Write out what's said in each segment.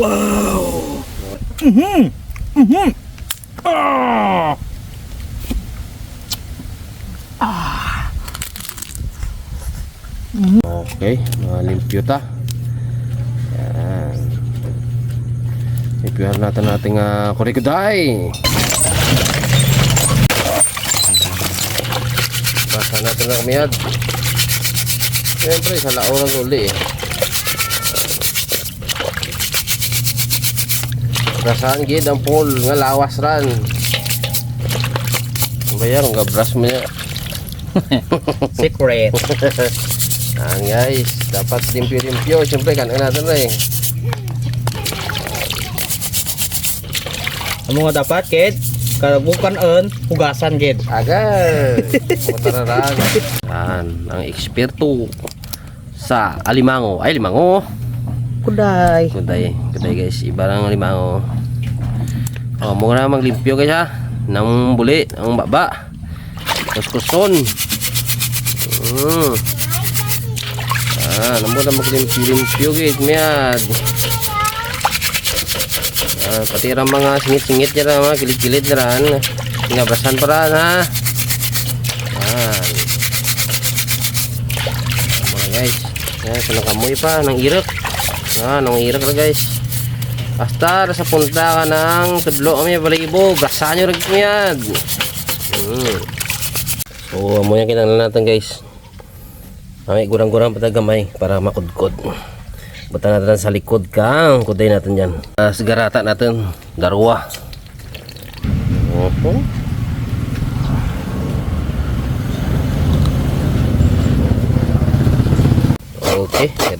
Wow! Mhm! Mhm! Ah! Okay, mga limpyo ta. Yan. Limpyohan natin nating uh, kurikuday. Basa natin na kumiyad. Siyempre, sa laurang uli eh. Rasaan gid ang pool nga lawas ran. Bayar nga brush mo niya. Secret. Yan guys, dapat limpyo-limpyo. Siyempre, kanan natin na eh. Amo nga dapat, kid? Bukan eun, hugasan, kid. Agad! Matararan. Yan, ang eksperto sa alimango. Ay, limango. Kuday. Kuday, kuday guys. Iba lang ang limango. Oh, muna na maglimpyo guys ha. Nang buli, ang baba. Kuskuson. Hmm. Ah, namo na maglimpyo-limpyo guys. Miyad. Ah, pati rin mga singit-singit nila, mga kilid-kilid na rin. Pinabrasan pa rin ha. Yan. Mga guys. Yan, sa nakamoy pa, ng irak. Yan, ng irak na guys. Basta, sa punta ka ng tudlo kami, balibo. Gasa nyo rin yan. Hmm. So, amoy kita na natin guys. May gurang-gurang patagamay para makudkod. Buta natin sa likod kang kuday natin yan. Uh, sigarata natin, darwa. Okay,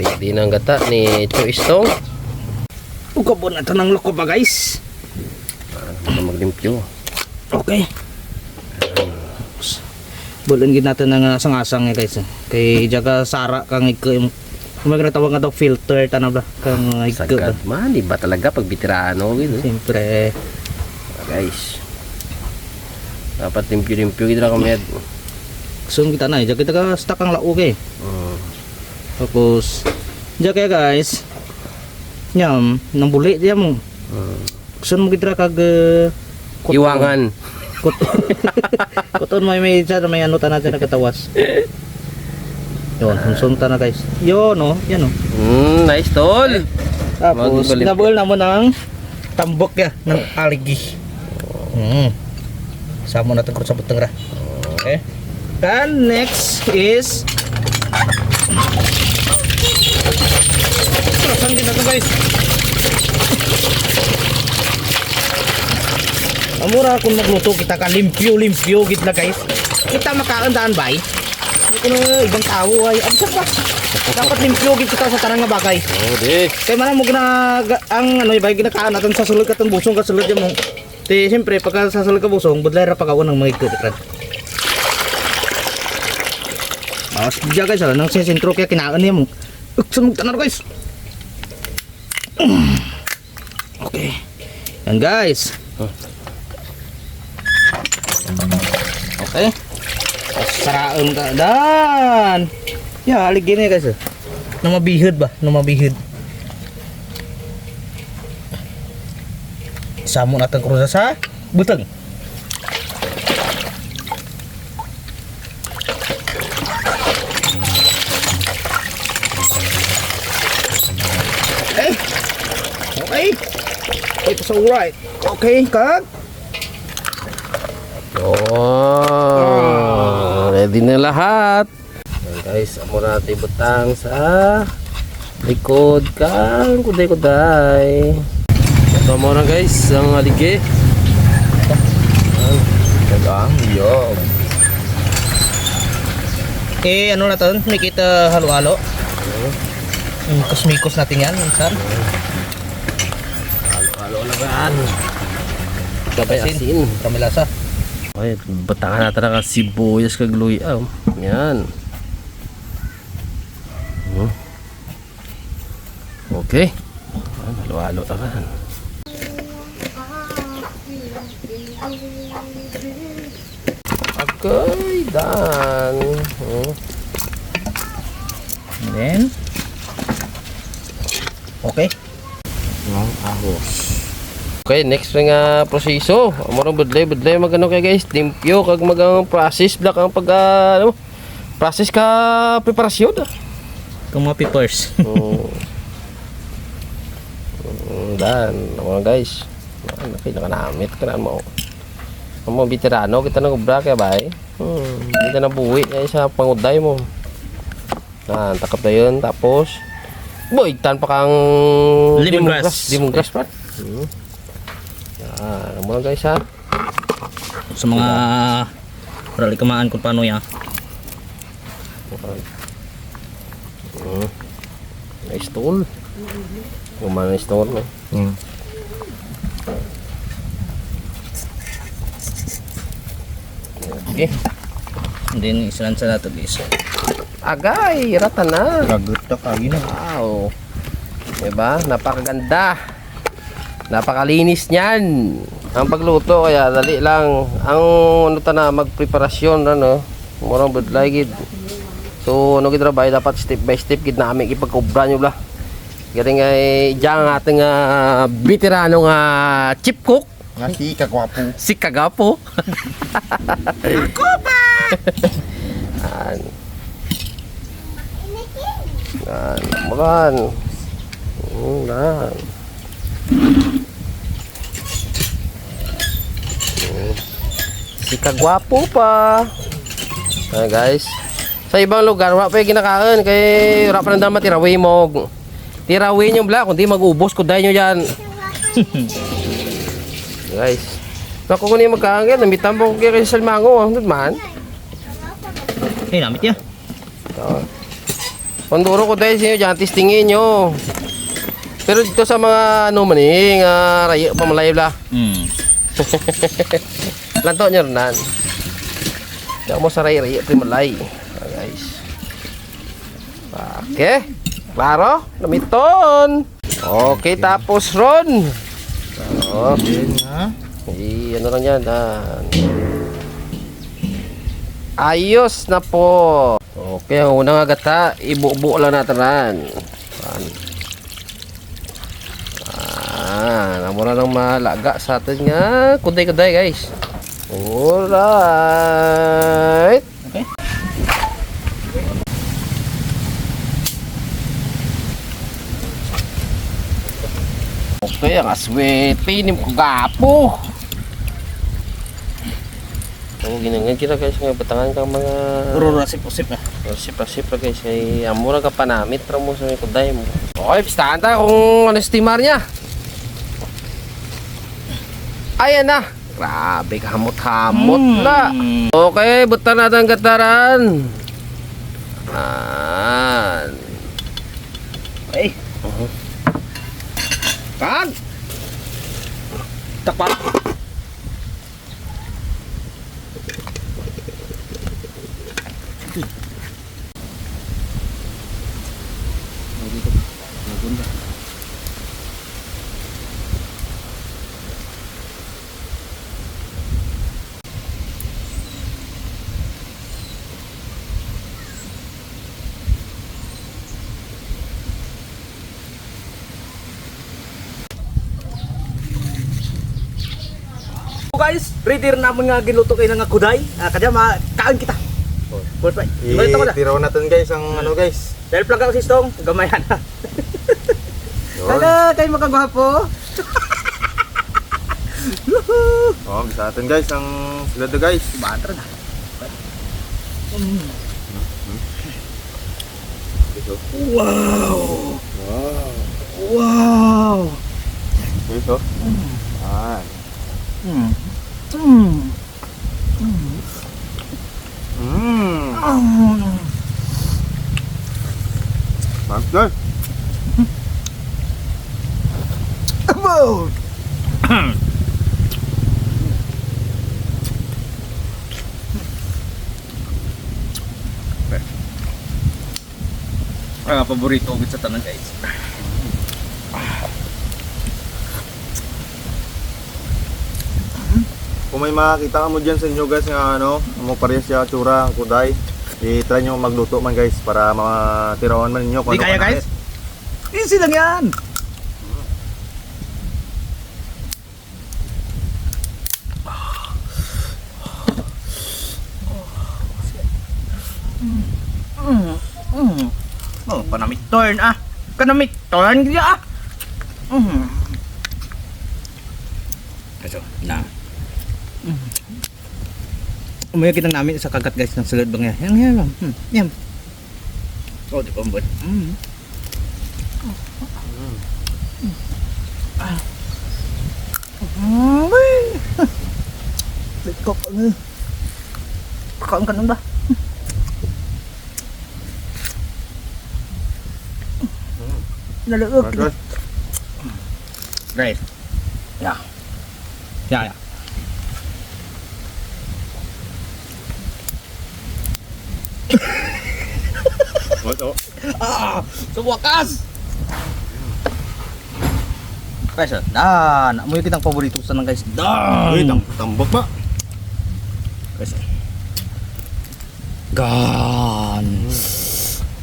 ready na ang gata ni Choice Tong. Ukabon na ito ng loko pa, guys. Para maglimpyo. Okay. Bulon gid natin ng asang-asang eh, guys. Kay jaga sara kang kung may tawag nga daw filter tanaw ba kang ikaw ba. Sagad man, iba talaga pag bitirano. Gitu. Siyempre, Guys. Dapat limpyo-limpyo gitu lang kami. gusto kita na, jaga kita ka stuck ang laog eh. Hmm. Tapos, jaga guys. Nyam, nang buli dia mo. Hmm. Gusto mo kita kag uh, kot- Iwangan. kot- Koton may may isa na may ano ta natin nakatawas. Yun, sunsunta na guys. Yun no, yan no. Hmm, nice tol. Tapos, nabul na mo ng tambok ya, ng aligi. Hmm. Samo natin kung sa butang ra. Okay. Then, next is... Saan din natin guys? Amura kung magluto kita ka limpyo-limpyo gitla guys. Kita makaandaan ba? Kung ibang tao ay absa ba? Dapat limpyo gid kita sa tarang nga bagay. Oh, di. Kaya man mo gina ang ano ibay ginakaan natin sa sulod katong busong ka sulod mo. Ti siyempre pagka sa sulod ka busong budlay ra pagkaon ng mga ikot. Mas diya guys, ala nang sentro kaya kinaan niya mo. Uksan mo tanar guys. Okay. Yan guys. Okay. Saraan ka dan. Ya, alig gini guys. Na mabihid ba? Na mabihid. Samo natin krusa sa butang. It's alright. Okay, kag. Oh, ready na lahat. Ayan guys, amo natin butang sa likod kang kuday-kuday. Ito mo na guys, ang alige. Tagang yog. Eh, ano na to? May kita halo-halo. Yung kusmikos natin yan, minsan. Halo-halo lagaan. Gabay Asin. asin. Kami lasa. Ay, batangan natin ang sibuyas kag luya. Yan. Hmm. Okay. Yan, Halo-halo naman. Okay, done. Hmm. And then, Okay. Ng ahos. Okay, next nga proseso. Amorang budlay, budlay magano kay guys. Limpyo kag magang process black ang pag ah, ano, process ka preparasyon. ah. Kung mga peppers. Oh. Dan, mga guys. Ano kay nakanamit ka na mo. Ang mga veterano kita nang ubra kaya ba eh. Hmm, kita na buwi ay sa panguday mo. Yan, takap na yun. Tapos, boy, tan pa kang Lemongrass. Lemongrass pa. Hmm. Lang guys ha. Sa mga para likamaan kung paano yan. Hmm. Nice tool. Gumana nice tool, no? Hmm. Okay. Then isilansa na ito guys. Agay, rata na. Kagut to kagi na. Wow. Diba? Napakaganda. Napakalinis niyan. Ang pagluto kaya dali lang. Ang ano ta na magpreparasyon ano, murang budlay gid. So ano gid ra bay dapat step by step gid namin ipagkubra nyo bla. Gari nga eh, diyan ang ating veterano nga chip cook Nga si Kagwapo. si Kagapo. Ako! Yan. Yan. Makan. Mm, Yan. Mm. Si Kagwapo pa. Ayan guys. Sa ibang lugar, wala pa yung kinakain. Kaya wala pa nang tirawin mo. Tirawin yung bla. Kundi mag-ubos ko dahil nyo yan. Guys. Naku ko niya magkaangin. Namitan po ko kaya kay Salmango. Ano man? Eh, namit niya. Panduro ko dahil sa inyo dyan. Testingin nyo. Pero dito sa mga ano man eh. Nga rayo pamalay bla. Hmm. Lanto nyo rin Diyan mo sa rayo rayo pamalay. Ah, guys. Okay. Klaro? Namiton. Okay tapos ron. Oh. Eh, ano lang yan, ah. Ayos na po. Okay, ang unang agata, ibubuo lang natin ran. Yan. Ah, namura ng malaga sa atin nga. Kuday-kuday, guys. Alright. Okay. Okay, ang aswete ni ko gapo. Ang ginangan kita guys, nga batangan kang mga Puro rasip-usip ah. sip-sip guys, ay amura ka panamit ra mo sa kuday mo. Okay, pistahan tayo kung ano steamer niya. Ayan na. Grabe, kamot-kamot na. Okay, buta natin ang gataran. Yan. Eh, Kag! takpan. Guys, ready rin naman nga giluto kayo ng kuday. Ah, kaya makain kita. Full fry. Balito ko na. Natin guys ang ano guys. Dahil plug ako sistong, gamayan na. Hala, kayo makagwapo. Oh, bisa natin guys ang silado guys. Batra na. Ito. Wow! Wow. Wow! Ito. Ah. Mm. Mm. Mmm. Mm. Mantap guys. Abo! Ah, paborito ko sa tanan guys. Kung may makita ka mo dyan sa inyo guys nga ano, mo pares siya tsura ang kuday. I-try nyo magluto man guys para matirawan man ninyo. Hindi ano kaya guys? Easy lang yan! Mm, mm, mm. Oh, kanamit turn ah. Kanamit turn dia ah. Mm. Umuya kitang namin sa kagat guys ng sulod bang yan. Yan, yan lang. Hmm. Yan. Oh, di ba mbot? Mm. Ah. Mm. Lekok ano. Kakain ka nun ba? Nalaog. Guys, Right. Yeah. Yeah, yeah. Oh, oh. Ah, sa wakas! Guys, ah, dan. Amoy kitang paborito sa nang guys. Dan. Uy, tam tambok ba? Guys. ah. Gan.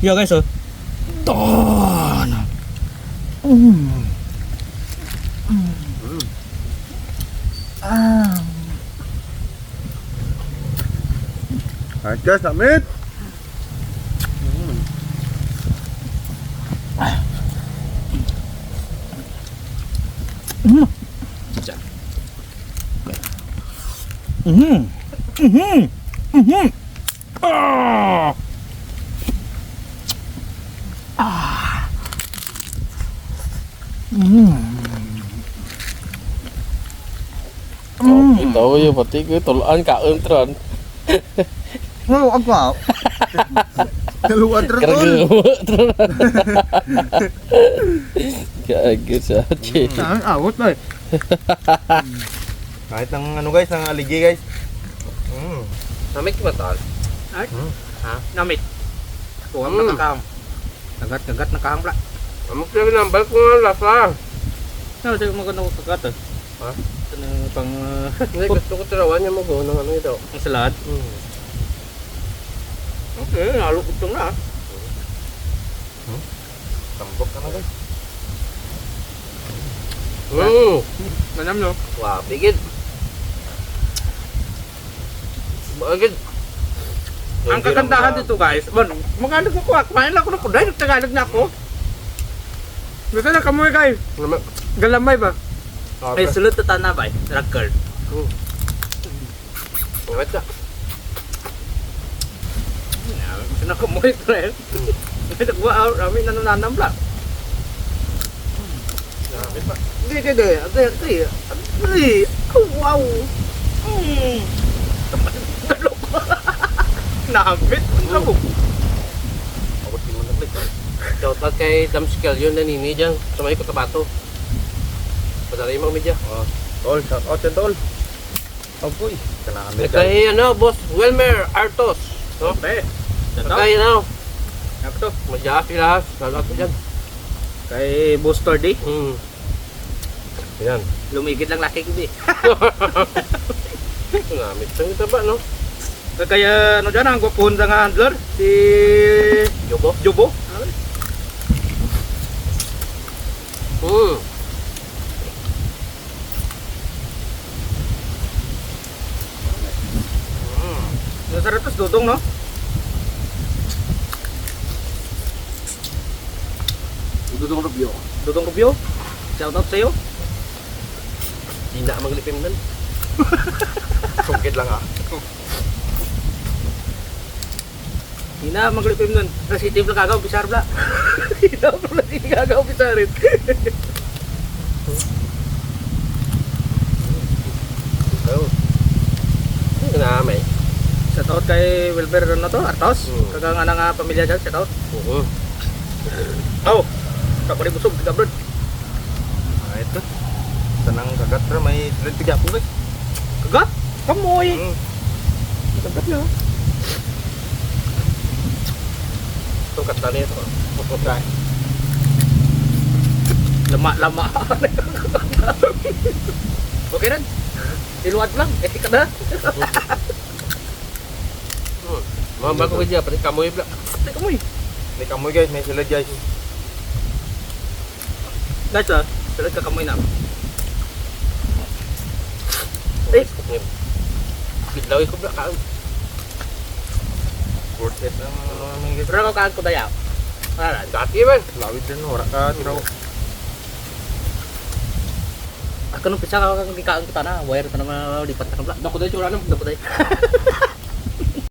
Yo guys, oh. Dan. Mm. Mm. Ah. Alright guys, damit. Mm. Mhm. Mhm. Mhm. Ah. Ah. Mm. Oh, ito yung pati ko tulaan ka untron. Oh, ako. Kaluan tro tol. Karga Kaya sa chi. Saan awot ba? Kahit ang ano guys, ang aligi guys. Mm. Namit ba tol? Ay. Hmm. Ha? Namit. Kuha Mm. ka nakang. Kagat-kagat na kahang pala. Amo sabi ng bal ko nga lasa. Ano sa'yo maganda ko kagat eh? Ha? Ito na pang Hindi gusto ko tirawan niya mo go ng ano ito. ang salad. Mm. Okay, nalo ko na. Tambok ka na guys. Mm. Manam no? Wah, bigid. Bagid. Ang kagandahan dito guys, bon, Tagalog ako, ah. kumain lang ako ng kuday, nagtagalog na ako. Gusto na kamoy guys, galamay ba? Ay, sulod na tanabay, ragkal. Wait ka. Gusto na kamoy pre. Nagwa out, rami na nananam lang. Hindi, hindi, hindi, hindi, hindi, wow. Mm. Galok. Nakabit, ang sabog. Ako di mo naglik. Shout out kay Damskill yun na nini dyan sa may katabato. Padari mo media. Oh, tol, shout out yan tol. Apoy, kailangan At guys. kay ano, boss Wilmer Artos. No? At kay ano, Ako to, madya sila. Shout out ko dyan. kay Booster D. Hmm. Yan. Lumigid lang laki ko di. Ngamit sa ito ba, no? Kaya ano dyan, ang gwapon sa nga handler, si Yobo. Jubo. Hmm. Yung sarap tos dudong no? Dudong rubyo. Dudong Rubio. Shout out sa'yo. Di na maglipim nun. Sungkit lang ah. Hindi na maglipim nun. Sensitive lang kagaw, bisar bla. Hindi na ako lang hindi kagaw, bisarin. So. Hindi na may. Shout out kay Wilber ano to, Artos. Hmm. Kaga nga nga pamilya dyan, shout out. Oo. Oh, kapari busog, tiga brod. Ah, ito. Tanang kagat ra may tiga po guys. Kagat, kamoy. Mm. Kagat niya. Itong kata niya ito. Okay. Lama, lama. okay rin. Iluwad lang, eh ka na. Mga bago ko dyan, pati kamoy bla. Hindi kamoy. May kamoy guys, may sila guys. Guys ah, sulat ka kamoy na. Eh. Bidlaw ko bla. Kaon. Worth Bakit ang ano naman guys? Pero ako kaan ko dayaw. Wala. Dati ba? Lawid din, wala ka tiraw. Ako nung pisa ka kang kaan kita na. Wire ka naman lipat na. Dako dayo tsura nung. Dako dayo.